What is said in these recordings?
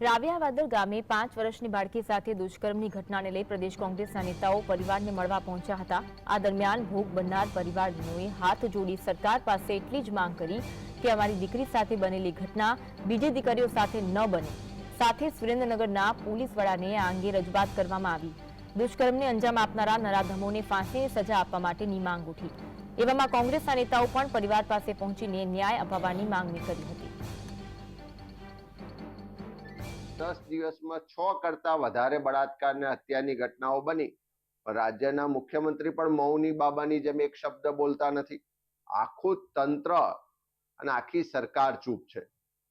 રાવિયાવાદર ગામે પાંચ વર્ષની બાળકી સાથે દુષ્કર્મની ઘટનાને લઈ પ્રદેશ કોંગ્રેસના નેતાઓ પરિવારને મળવા પહોંચ્યા હતા. આ દરમિયાન ભોગ બનનાર પરિવારજનોએ હાથ જોડી સરકાર પાસે એટલી જ માંગ કરી કે અમારી દીકરી સાથે બનેલી ઘટના બીજી દીકરીઓ સાથે ન બને. સાથે સુરેન્દ્રનગરના પોલીસ વડાને આ અંગે રજૂઆત કરવામાં આવી. દુષ્કર્મને અંજામ આપનારા નરાધમોને ફાંસીની સજા આપવા માટેની માંગ ઉઠી. એવામાં કોંગ્રેસના નેતાઓ પણ પરિવાર પાસે પહોંચીને ન્યાય અપાવવાની માંગણી કરી હતી. દસ દિવસમાં છ કરતા વધારે બળાત્કાર અને હત્યાની ઘટનાઓ બની. રાજ્યના મુખ્યમંત્રી પણ મૌની બાબાની જેમ એક શબ્દ બોલતા નથી. આખું તંત્ર અને આખી સરકાર ચૂપ છે.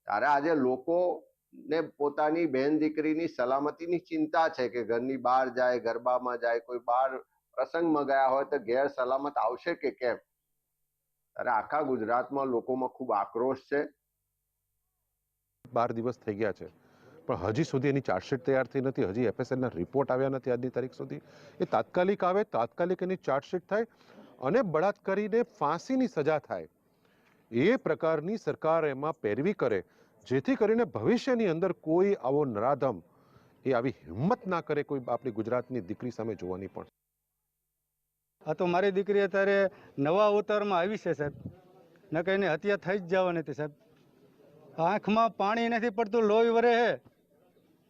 ત્યારે આજે લોકો ને પોતાની બહેન દીકરીની સલામતીની ચિંતા છે કે ઘરની બહાર જાય, ગરબામાં જાય, કોઈ બહાર પ્રસંગમાં ગયા હોય તો ગેર સલામત આવશે કે કેમ? ત્યારે આખા ગુજરાતમાં લોકોમાં ખૂબ આક્રોશ છે. બાર દિવસ થઈ ગયા છે. પણ હજી સુધી એની ચાર્જશીટ તૈયાર થઈ નથી. હજી એફએસએલના રિપોર્ટ આવ્યા નથી આજની તારીખ સુધી. એ તાત્કાલિક આવે, તાત્કાલિક એની ચાર્જશીટ થાય અને બળાત્કારીને ફાંસીની સજા થાય. એ પ્રકારની સરકાર એમાં પેરવી કરે, જેથી કરીને ભવિષ્યની અંદર કોઈ આવો નરાધમ એ આવી હિંમત ના કરે કોઈ આપણી ગુજરાતની દીકરી સામે જોવાની પણ. હા તો મારી દીકરી અત્યારે નવા અવતારમાં આવી છે સાહેબ. ન કહીને હત્યા થઈ જ જવાની હતી સાહેબ. આંખમાં પાણી નથી પડતું, લોહી વરે છે.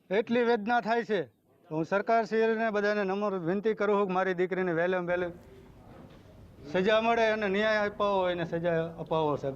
એટલી વેદના થાય છે હું સરકારશ્રીને બધાને નમ્ર વિનંતી કરું છું કે મારી દીકરીને વહેલે વહેલે સજા મળે અને ન્યાય અપાવો એને સજા અપાવો સાહેબ.